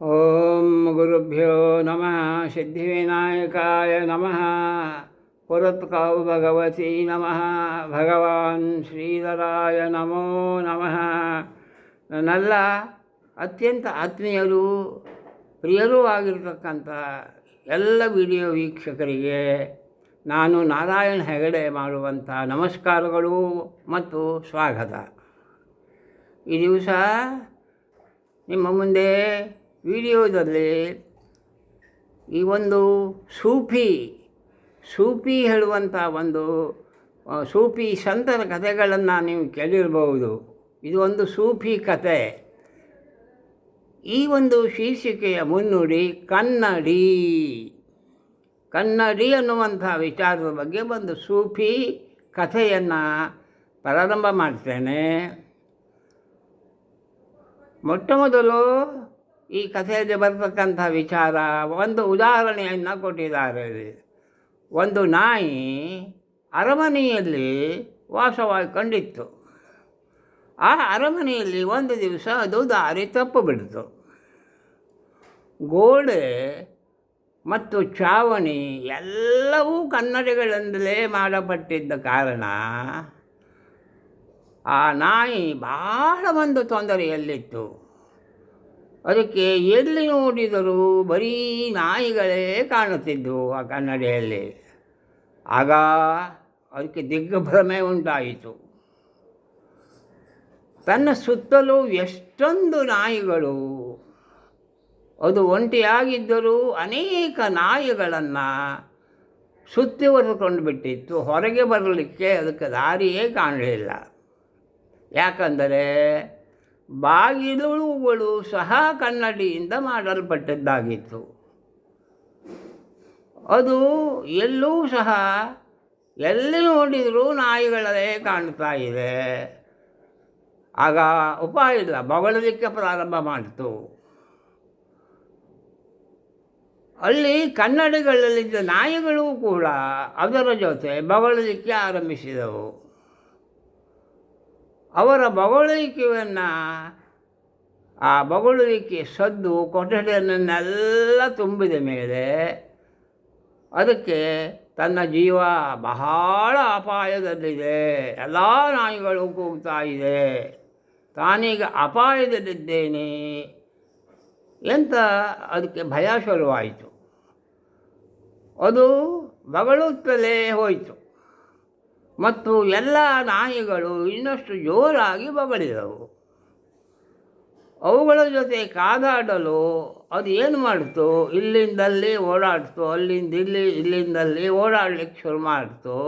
ಓಂ ಗುರುಭ್ಯೋ ನಮಃ ಸಿದ್ಧಿವಿನಾಯಕಾಯ ನಮಃ ಪುರತ್ಕಾವು ಭಗವತಿ ನಮಃ ಭಗವಾನ್ ಶ್ರೀಧರಾಯ ನಮೋ ನಮಃ ನನ್ನೆಲ್ಲ ಅತ್ಯಂತ ಆತ್ಮೀಯರು ಪ್ರಿಯರೂ ಆಗಿರ್ತಕ್ಕಂಥ ಎಲ್ಲ ವಿಡಿಯೋ ವೀಕ್ಷಕರಿಗೆ ನಾನು ನಾರಾಯಣ ಹೆಗಡೆ ಮಾಡುವಂಥ ನಮಸ್ಕಾರಗಳು ಮತ್ತು ಸ್ವಾಗತ. ಈ ದಿವಸ ನಿಮ್ಮ ಮುಂದೆ ವಿಡಿಯೋದಲ್ಲಿ ಈ ಒಂದು ಸೂಫಿ ಸೂಫಿ ಹೇಳುವಂಥ ಒಂದು ಸೂಫಿ ಸಂತರ ಕಥೆಗಳನ್ನು ನೀವು ಕೇಳಿರಬಹುದು ಇದು ಒಂದು ಸೂಫಿ ಕತೆ ಈ ಒಂದು ಶೀರ್ಷಿಕೆಯ ಮುನ್ನುಡಿ ಕನ್ನಡಿ. ಕನ್ನಡಿ ಅನ್ನುವಂಥ ವಿಚಾರದ ಬಗ್ಗೆ ಒಂದು ಸೂಫಿ ಕಥೆಯನ್ನು ಪ್ರಾರಂಭ ಮಾಡ್ತೇನೆ. ಮೊಟ್ಟ ಮೊದಲು ಈ ಕಥೆಯಲ್ಲಿ ಬರತಕ್ಕಂಥ ವಿಚಾರ, ಒಂದು ಉದಾಹರಣೆಯನ್ನು ಕೊಟ್ಟಿದ್ದಾರೆ. ಒಂದು ನಾಯಿ ಅರಮನೆಯಲ್ಲಿ ವಾಸವಾಗಿಕೊಂಡಿತ್ತು ಆ ಅರಮನೆಯಲ್ಲಿ ಒಂದು ದಿವಸ ಅದು ದಾರಿ ತಪ್ಪು ಬಿಡ್ತು. ಗೋಡೆ ಮತ್ತು ಚಾವಣಿ ಎಲ್ಲವೂ ಕನ್ನಡಿಗಳಿಂದಲೇ ಮಾಡಲ್ಪಟ್ಟಿದ್ದ ಕಾರಣ, ಆ ನಾಯಿ ಬಹಳ ಒಂದು ತೊಂದರೆಯಲ್ಲಿತ್ತು. ಅದಕ್ಕೆ ಎಲ್ಲಿ ನೋಡಿದರೂ ಬರೀ ನಾಯಿಗಳೇ ಕಾಣುತ್ತಿದ್ದವು ಆ ಕನ್ನಡಿಯಲ್ಲಿ. ಆಗ ಅದಕ್ಕೆ ದಿಗ್ಭ್ರಮೆ ಉಂಟಾಯಿತು. ತನ್ನ ಸುತ್ತಲೂ ಎಷ್ಟೊಂದು ನಾಯಿಗಳು, ಅದು ಒಂಟಿಯಾಗಿದ್ದರೂ ಅನೇಕ ನಾಯಿಗಳನ್ನು ಸುತ್ತಿವರೆದುಕೊಂಡು ಬಿಟ್ಟಿತ್ತು. ಹೊರಗೆ ಬರಲಿಕ್ಕೆ ಅದಕ್ಕೆ ದಾರಿಯೇ ಕಾಣಲಿಲ್ಲ. ಯಾಕಂದರೆ ಬಾಗಿಲುಗಳು ಸಹ ಕನ್ನಡಿಯಿಂದ ಮಾಡಲ್ಪಟ್ಟದ್ದಾಗಿತ್ತು. ಅದು ಎಲ್ಲೂ ಸಹ ಎಲ್ಲಿ ನೋಡಿದರೂ ನಾಯಿಗಳೇ ಕಾಣ್ತಾ ಇದೆ. ಆಗ ಉಪಾಯ ಇಲ್ಲ ಬೊಗಳಲಿಕ್ಕೆ ಪ್ರಾರಂಭ ಮಾಡಿತು. ಅಲ್ಲಿ ಕನ್ನಡಿಗಳಲ್ಲಿದ್ದ ನಾಯಿಗಳು ಕೂಡ ಅದರ ಜೊತೆ ಬೊಗಳಲಿಕ್ಕೆ ಆರಂಭಿಸಿದವು. ಅವರ ಬೊಗಳುವಿಕೆಯನ್ನು, ಆ ಬೊಗಳುವಿಕೆ ಸದ್ದು ಕೊಠಡಿಯನ್ನೆಲ್ಲ ತುಂಬಿದ ಮೇಲೆ ಅದಕ್ಕೆ ತನ್ನ ಜೀವ ಬಹಳ ಅಪಾಯದಲ್ಲಿದೆ. ಎಲ್ಲ ನಾಯಿಗಳು ಕೂಗ್ತಾ ಇದೆ. ತಾನೀಗ ಅಪಾಯದಲ್ಲಿದ್ದೇನೆ ಎಂತ ಅದಕ್ಕೆ ಭಯ ಶುರುವಾಯಿತು. ಅದು ಬಗಳುತ್ತಲೇ ಹೋಯಿತು. ಮತ್ತು ಎಲ್ಲ ನಾಯಿಗಳು ಇನ್ನಷ್ಟು ಜೋರಾಗಿ ಬಗಳಿದವು ಅವುಗಳ ಜೊತೆ ಕಾದಾಡಲು ಅದು ಏನು ಮಾಡಿತು? ಇಲ್ಲಿಂದಲ್ಲಿ ಓಡಾಡ್ತು, ಅಲ್ಲಿಂದ ಇಲ್ಲಿ, ಇಲ್ಲಿಂದಲ್ಲಿ ಓಡಾಡಲಿಕ್ಕೆ ಶುರು ಮಾಡಿತು.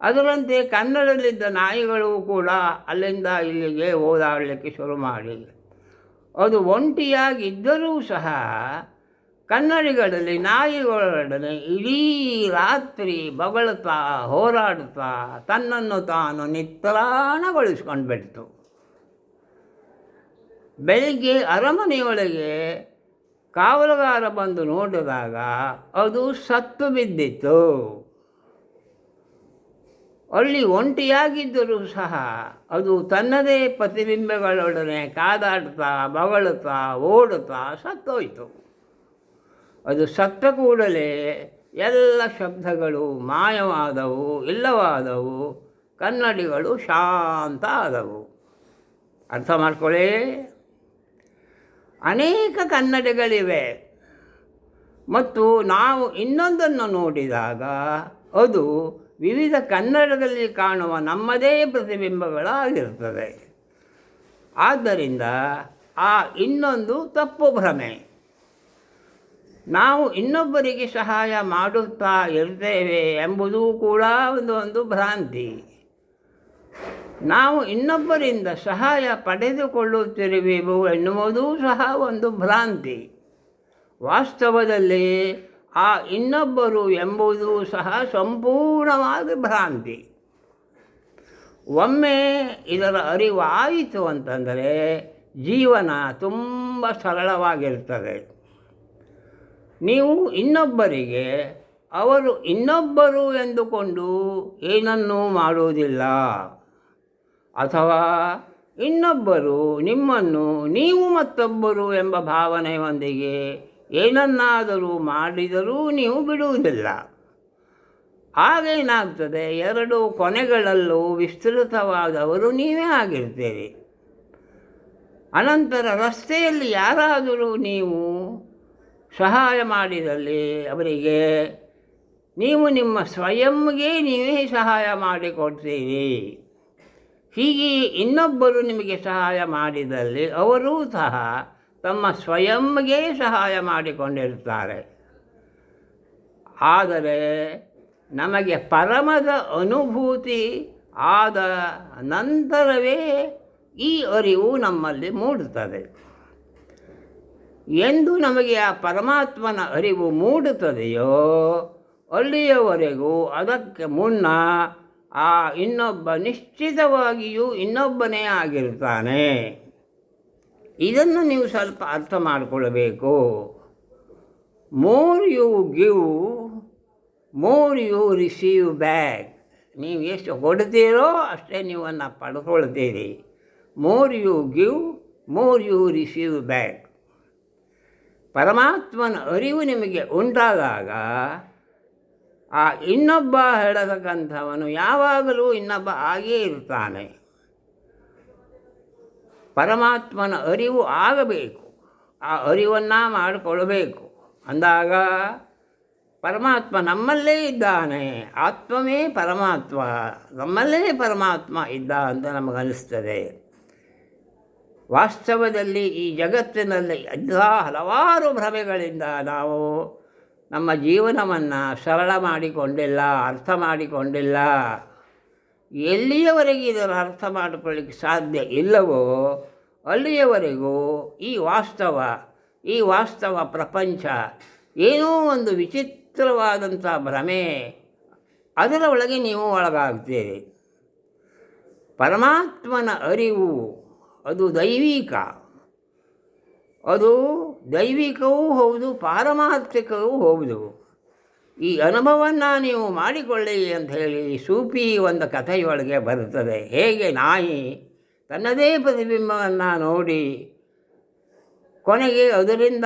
ಅದರಂತೆ ಕನ್ನಡದಲ್ಲಿದ್ದ ನಾಯಿಗಳು ಕೂಡ ಅಲ್ಲಿಂದ ಇಲ್ಲಿಗೆ ಓಡಾಡಲಿಕ್ಕೆ ಶುರು ಮಾಡಿ ಅದು ಒಂಟಿಯಾಗಿದ್ದರೂ ಸಹ ಕನ್ನಡಿಗಳಲ್ಲಿ, ನಾಯಿಗಳೊಡನೆ ಇಡೀ ರಾತ್ರಿ ಬಗಳುತ್ತಾ, ಹೋರಾಡುತ್ತಾ, ತನ್ನನ್ನು ತಾನು ನಿತ್ರಾಣಗೊಳಿಸ್ಕೊಂಡು ಬಿಡ್ತು ಬೆಳಿಗ್ಗೆ ಅರಮನೆಯೊಳಗೆ ಕಾವಲುಗಾರ ಬಂದು ನೋಡಿದಾಗ ಅದು ಸತ್ತು ಬಿದ್ದಿತ್ತು. ಅಲ್ಲಿ ಒಂಟಿಯಾಗಿದ್ದರೂ ಸಹ ಅದು ತನ್ನದೇ ಪ್ರತಿಬಿಂಬಗಳೊಡನೆ ಕಾದಾಡ್ತಾ, ಬಗಳುತ್ತಾ, ಓಡುತ್ತಾ ಸತ್ತೋಯ್ತು. ಅದು ಸತ್ತ ಕೂಡಲೇ ಎಲ್ಲ ಶಬ್ದಗಳು ಮಾಯವಾದವು, ಇಲ್ಲವಾದವು, ಕನ್ನಡಿಗಳು ಶಾಂತ ಆದವು ಅರ್ಥ ಮಾಡ್ಕೊಳ್ಳಿ. ಅನೇಕ ಕನ್ನಡಿಗಳಿವೆ. ಮತ್ತು ನಾವು ಇನ್ನೊಂದನ್ನು ನೋಡಿದಾಗ ಅದು ವಿವಿಧ ಕನ್ನಡದಲ್ಲಿ ಕಾಣುವ ನಮ್ಮದೇ ಪ್ರತಿಬಿಂಬಗಳಾಗಿರ್ತದೆ ಆದ್ದರಿಂದ ಆ ಇನ್ನೊಂದು ತಪ್ಪು ಭ್ರಮೆ. ನಾವು ಇನ್ನೊಬ್ಬರಿಗೆ ಸಹಾಯ ಮಾಡುತ್ತಾ ಇರ್ತೇವೆ ಎಂಬುದು ಕೂಡ ಒಂದು ಒಂದು ಭ್ರಾಂತಿ. ನಾವು ಇನ್ನೊಬ್ಬರಿಂದ ಸಹಾಯ ಪಡೆದುಕೊಳ್ಳುತ್ತಿರುವೆವು ಎನ್ನುವುದೂ ಸಹ ಒಂದು ಭ್ರಾಂತಿ. ವಾಸ್ತವದಲ್ಲಿ ಆ ಇನ್ನೊಬ್ಬರು ಎಂಬುದು ಸಹ ಸಂಪೂರ್ಣವಾಗಿ ಭ್ರಾಂತಿ. ಒಮ್ಮೆ ಇದರ ಅರಿವಾಯಿತು ಅಂತಂದರೆ ಜೀವನ ತುಂಬ ಸರಳವಾಗಿರ್ತದೆ. ನೀವು ಇನ್ನೊಬ್ಬರಿಗೆ, ಅವರು ಇನ್ನೊಬ್ಬರು ಎಂದುಕೊಂಡು ಏನನ್ನೂ ಮಾಡುವುದಿಲ್ಲ. ಅಥವಾ ಇನ್ನೊಬ್ಬರು ನಿಮ್ಮನ್ನು ನೀವು ಮತ್ತೊಬ್ಬರು ಎಂಬ ಭಾವನೆಯೊಂದಿಗೆ ಏನನ್ನಾದರೂ ಮಾಡಿದರೂ ನೀವು ಬಿಡುವುದಿಲ್ಲ. ಆಗೇನಾಗ್ತದೆ ಎರಡು ಕೊನೆಗಳಲ್ಲೂ ವಿಸ್ತೃತವಾದವರು ನೀವೇ ಆಗಿರ್ತೀರಿ ಅನಂತರ ರಸ್ತೆಯಲ್ಲಿ ಯಾರಾದರೂ ನೀವು ಸಹಾಯ ಮಾಡಿದಲ್ಲಿ ಅವರಿಗೆ, ನೀವು ನಿಮ್ಮ ಸ್ವಯಂಗೆ ನೀವೇ ಸಹಾಯ ಮಾಡಿಕೊಡ್ತೀರಿ. ಹೀಗೆ ಇನ್ನೊಬ್ಬರು ನಿಮಗೆ ಸಹಾಯ ಮಾಡಿದಲ್ಲಿ ಅವರೂ ಸಹ ತಮ್ಮ ಸ್ವಯಂಗೆ ಸಹಾಯ ಮಾಡಿಕೊಂಡಿರ್ತಾರೆ ಆದರೆ ನಮಗೆ ಪರಮದ ಅನುಭೂತಿ ಆದ ನಂತರವೇ ಈ ಅರಿವು ನಮ್ಮಲ್ಲಿ ಮೂಡುತ್ತದೆ. ಎಂದು ನಮಗೆ ಆ ಪರಮಾತ್ಮನ ಅರಿವು ಮೂಡುತ್ತದೆಯೋ, ಅಲ್ಲಿಯವರೆಗೂ ಅದಕ್ಕೆ ಮುನ್ನ ಆ ಇನ್ನೊಬ್ಬ ನಿಶ್ಚಿತವಾಗಿಯೂ ಇನ್ನೊಬ್ಬನೇ ಆಗಿರ್ತಾನೆ ಇದನ್ನು ನೀವು ಸ್ವಲ್ಪ ಅರ್ಥ ಮಾಡಿಕೊಳ್ಬೇಕು more you give more you receive back ನೀವು ಎಷ್ಟು ಕೊಡ್ತೀರೋ ಅಷ್ಟೇ ನೀವನ್ನು ಪಡ್ಕೊಳ್ತೀರಿ. More you give more you receive back ಪರಮಾತ್ಮನ ಅರಿವು ನಿಮಗೆ ಉಂಟಾದಾಗ ಆ ಇನ್ನೊಬ್ಬ ಹೇಳತಕ್ಕಂಥವನು ಯಾವಾಗಲೂ ಇನ್ನೊಬ್ಬ ಆಗೇ ಇರ್ತಾನೆ ಪರಮಾತ್ಮನ ಅರಿವು ಆಗಬೇಕು. ಆ ಅರಿವನ್ನು ಮಾಡಿಕೊಳ್ಬೇಕು ಅಂದಾಗ ಪರಮಾತ್ಮ ನಮ್ಮಲ್ಲೇ ಇದ್ದಾನೆ. ಆತ್ಮವೇ ಪರಮಾತ್ಮ. ನಮ್ಮಲ್ಲೇ ಪರಮಾತ್ಮ ಇದ್ದ ಅಂತ ನಮಗನಿಸ್ತದೆ ವಾಸ್ತವದಲ್ಲಿ ಈ ಜಗತ್ತಿನಲ್ಲಿ ಎಲ್ಲ ಹಲವಾರು ಭ್ರಮೆಗಳಿಂದ ನಾವು ನಮ್ಮ ಜೀವನವನ್ನು ಸರಳ ಮಾಡಿಕೊಂಡಿಲ್ಲ, ಅರ್ಥ ಮಾಡಿಕೊಂಡಿಲ್ಲ. ಎಲ್ಲಿಯವರೆಗೆ ಇದನ್ನು ಅರ್ಥ ಮಾಡಿಕೊಳ್ಳಿಕ್ಕೆ ಸಾಧ್ಯ ಇಲ್ಲವೋ ಅಲ್ಲಿಯವರೆಗೂ ಈ ವಾಸ್ತವ ಈ ವಾಸ್ತವ ಪ್ರಪಂಚ ಏನೋ ಒಂದು ವಿಚಿತ್ರವಾದಂಥ ಭ್ರಮೆ ಅದರ ಒಳಗೆ ನೀವು ಒಳಗಾಗ್ತೀರಿ. ಪರಮಾತ್ಮನ ಅರಿವು ಅದು ದೈವಿಕ. ಅದು ದೈವಿಕವೂ ಹೌದು, ಪಾರಮಾರ್ಥಿಕವೂ ಹೌದು. ಈ ಅನುಭವವನ್ನು ನೀವು ಮಾಡಿಕೊಳ್ಳಿ ಅಂತ ಹೇಳಿ ಸೂಪಿ ಒಂದು ಕಥೆಯೊಳಗೆ ಬರುತ್ತದೆ. ಹೇಗೆ ನಾಯಿ ತನ್ನದೇ ಪ್ರತಿಬಿಂಬವನ್ನು ನೋಡಿ ಕೊನೆಗೆ ಅದರಿಂದ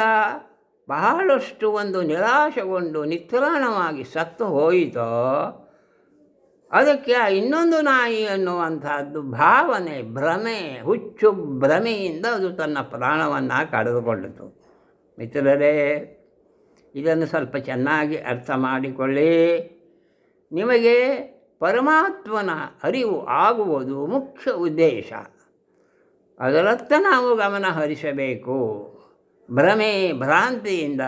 ಬಹಳಷ್ಟು ಒಂದು ನಿರಾಶೆಗೊಂಡು ನಿತ್ರಾಣವಾಗಿ ಸತ್ತು ಹೋಯಿತೋ ಅದಕ್ಕೆ ಇನ್ನೊಂದು ನಾಯಿ ಅನ್ನುವಂಥದ್ದು ಭಾವನೆ, ಭ್ರಮೆ, ಹುಚ್ಚು ಭ್ರಮೆಯಿಂದ ಅದು ತನ್ನ ಪ್ರಾಣವನ್ನು ಕಳೆದುಕೊಂಡಿತು ಮಿತ್ರರೇ, ಇದನ್ನು ಸ್ವಲ್ಪ ಚೆನ್ನಾಗಿ ಅರ್ಥ ಮಾಡಿಕೊಳ್ಳಿ. ನಿಮಗೆ ಪರಮಾತ್ಮನ ಅರಿವು ಆಗುವುದು ಮುಖ್ಯ ಉದ್ದೇಶ. ಅದರತ್ತ ನಾವು ಗಮನ ಹರಿಸಬೇಕು. ಭ್ರಮೆ, ಭ್ರಾಂತಿಯಿಂದ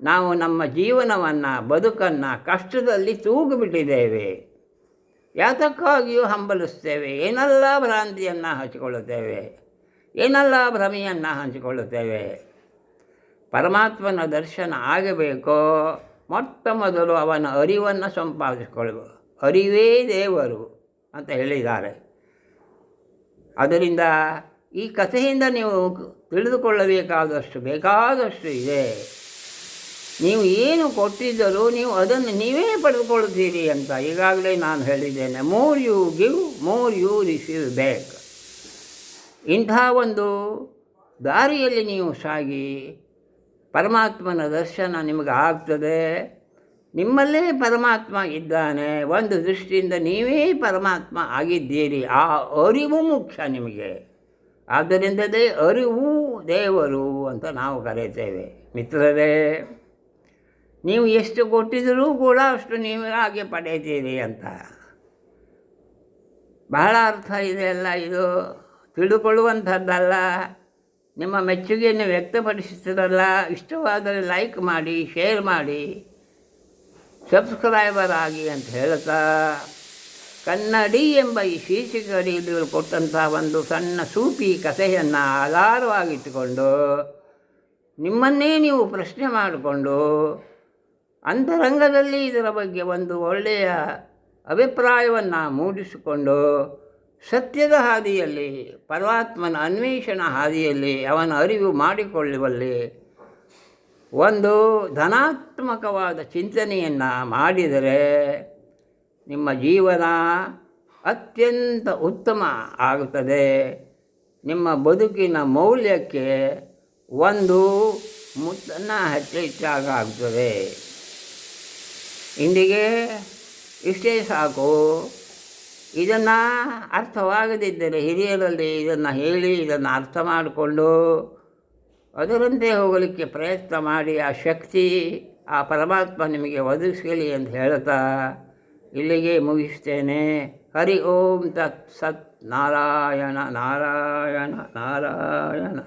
ನಾವು ನಮ್ಮ ಜೀವನವನ್ನು, ಬದುಕನ್ನು ಕಷ್ಟದಲ್ಲಿ ತೂಗುಬಿಟ್ಟಿದ್ದೇವೆ. ಯಾತಕ್ಕಾಗಿಯೂ ಹಂಬಲಿಸ್ತೇವೆ ಏನೆಲ್ಲ ಭ್ರಾಂತಿಯನ್ನು ಹಂಚಿಕೊಳ್ಳುತ್ತೇವೆ. ಏನೆಲ್ಲ ಭ್ರಮೆಯನ್ನು ಹಂಚಿಕೊಳ್ಳುತ್ತೇವೆ. ಪರಮಾತ್ಮನ ದರ್ಶನ ಆಗಬೇಕೋ? ಮೊಟ್ಟ ಮೊದಲು ಅವನ ಅರಿವನ್ನು ಸಂಪಾದಿಸಿಕೊಳ್ಳುವ. ಅರಿವೇ ದೇವರು ಅಂತ ಹೇಳಿದ್ದಾರೆ. ಅದರಿಂದ ಈ ಕಥೆಯಿಂದ ನೀವು ತಿಳಿದುಕೊಳ್ಳಬೇಕಾದಷ್ಟು ಬೇಕಾದಷ್ಟು ಇದೆ. ನೀವು ಏನು ಕೊಟ್ಟಿದ್ದರೂ ನೀವು ಅದನ್ನು ನೀವೇ ಪಡೆದುಕೊಳ್ಳುತ್ತೀರಿ ಅಂತ ಈಗಾಗಲೇ ನಾನು ಹೇಳಿದ್ದೇನೆ. More you give more you receive back ಇಂಥ ಒಂದು ದಾರಿಯಲ್ಲಿ ನೀವು ಸಾಗಿ ಪರಮಾತ್ಮನ ದರ್ಶನ ನಿಮಗೆ ಆಗ್ತದೆ. ನಿಮ್ಮಲ್ಲೇ ಪರಮಾತ್ಮ ಇದ್ದಾನೆ. ಒಂದು ದೃಷ್ಟಿಯಿಂದ ನೀವೇ ಪರಮಾತ್ಮ ಆಗಿದ್ದೀರಿ. ಆ ಅರಿವು ಮುಖ್ಯ ನಿಮಗೆ. ಆದ್ದರಿಂದಲೇ ಅರಿವು ದೇವರು ಅಂತ ನಾವು ಕರೆಯುತ್ತೇವೆ. ಮಿತ್ರರೇ ನೀವು ಎಷ್ಟು ಕೊಟ್ಟಿದ್ದರೂ ಕೂಡ ಅಷ್ಟು ನೀವು ಹಾಗೆ ಪಡೆಯುತ್ತೀರಿ ಅಂತ. ಬಹಳ ಅರ್ಥ ಇದೆ ಅಲ್ಲ ಇದು. ತಿಳಿದುಕೊಳ್ಳುವಂಥದ್ದಲ್ಲ ನಿಮ್ಮ ಮೆಚ್ಚುಗೆಯನ್ನು ವ್ಯಕ್ತಪಡಿಸುತ್ತಿರಲ್ಲ ಇಷ್ಟವಾದರೆ ಲೈಕ್ ಮಾಡಿ ಶೇರ್ ಮಾಡಿ. ಸಬ್ಸ್ಕ್ರೈಬರ್ ಆಗಿ ಅಂತ ಹೇಳ್ತಾ. ಕನ್ನಡಿ ಎಂಬ ಈ ಶೀರ್ಷಿಕೆ ಅಡಿಯಲ್ಲಿ ಇವರು ಕೊಟ್ಟಂಥ ಒಂದು ಸಣ್ಣ ಸೂಪಿ ಕಥೆಯನ್ನು ಆಧಾರವಾಗಿಟ್ಟುಕೊಂಡು ನಿಮ್ಮನ್ನೇ ನೀವು ಪ್ರಶ್ನೆ ಮಾಡಿಕೊಂಡು ಅಂತರಂಗದಲ್ಲಿ ಇದರ ಬಗ್ಗೆ ಒಂದು ಒಳ್ಳೆಯ ಅಭಿಪ್ರಾಯವನ್ನು ಮೂಡಿಸಿಕೊಂಡು ಸತ್ಯದ ಹಾದಿಯಲ್ಲಿ, ಪರಮಾತ್ಮನ ಅನ್ವೇಷಣ ಹಾದಿಯಲ್ಲಿ ಅವನ ಅರಿವು ಮಾಡಿಕೊಳ್ಳುವಲ್ಲಿ ಒಂದು ಧನಾತ್ಮಕವಾದ ಚಿಂತನೆಯನ್ನು ಮಾಡಿದರೆ ನಿಮ್ಮ ಜೀವನ ಅತ್ಯಂತ ಉತ್ತಮ ಆಗುತ್ತದೆ. ನಿಮ್ಮ ಬದುಕಿನ ಮೌಲ್ಯಕ್ಕೆ ಒಂದು ಮುತ್ತನ್ನು ಹೆಚ್ಚು ಆಗ್ತದೆ ಇಂದಿಗೆ ಇಷ್ಟೇ ಸಾಕು ಇದನ್ನು ಅರ್ಥವಾಗದಿದ್ದರೆ ಹಿರಿಯರಲ್ಲಿ ಇದನ್ನು ಹೇಳಿ, ಇದನ್ನು ಅರ್ಥ ಮಾಡಿಕೊಂಡು ಅದರಂತೆ ಹೋಗಲಿಕ್ಕೆ ಪ್ರಯತ್ನ ಮಾಡಿ ಆ ಶಕ್ತಿ, ಆ ಪರಮಾತ್ಮ ನಿಮಗೆ ಒದಗಿಸಲಿ ಅಂತ ಹೇಳ್ತಾ ಇಲ್ಲಿಗೆ ಮುಗಿಸ್ತೇನೆ. ಹರಿ ಓಂ ತತ್ ಸತ್ ನಾರಾಯಣ ನಾರಾಯಣ ನಾರಾಯಣ.